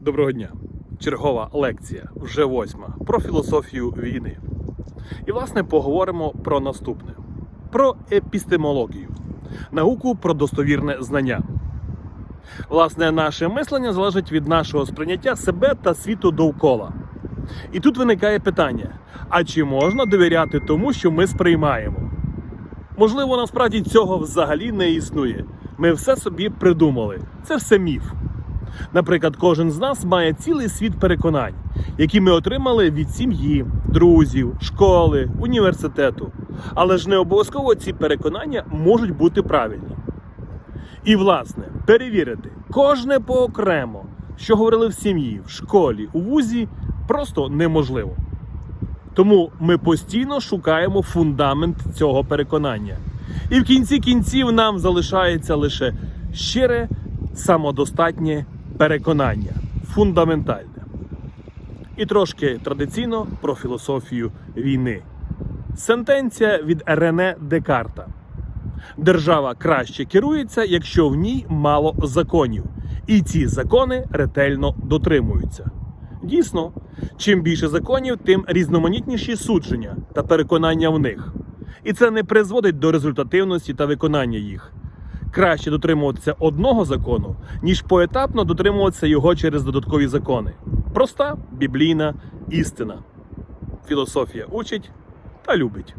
Доброго дня! Чергова лекція, вже восьма, про філософію війни. І, власне, поговоримо про наступне: про епістемологію, науку про достовірне знання. Власне, наше мислення залежить від нашого сприйняття себе та світу довкола. І тут виникає питання: а чи можна довіряти тому, що ми сприймаємо? Можливо, насправді цього взагалі не існує. Ми все собі придумали. Це все міф. Наприклад, кожен з нас має цілий світ переконань, які ми отримали від сім'ї, друзів, школи, університету. Але ж не обов'язково ці переконання можуть бути правильні. І, власне, перевірити кожне поокремо, що говорили в сім'ї, в школі, у вузі, просто неможливо. Тому ми постійно шукаємо фундамент цього переконання. І в кінці кінців нам залишається лише щире, самодостатнє переконання, фундаментальне. І трошки традиційно про філософію війни. Сентенція від Рене Декарта. Держава краще керується, якщо в ній мало законів, і ці закони ретельно дотримуються. Дійсно, чим більше законів, тим різноманітніші судження та переконання в них. І це не призводить до результативності та виконання їх. Краще дотримуватися одного закону, ніж поетапно дотримуватися його через додаткові закони. Проста біблійна істина. Філософія учить та любить.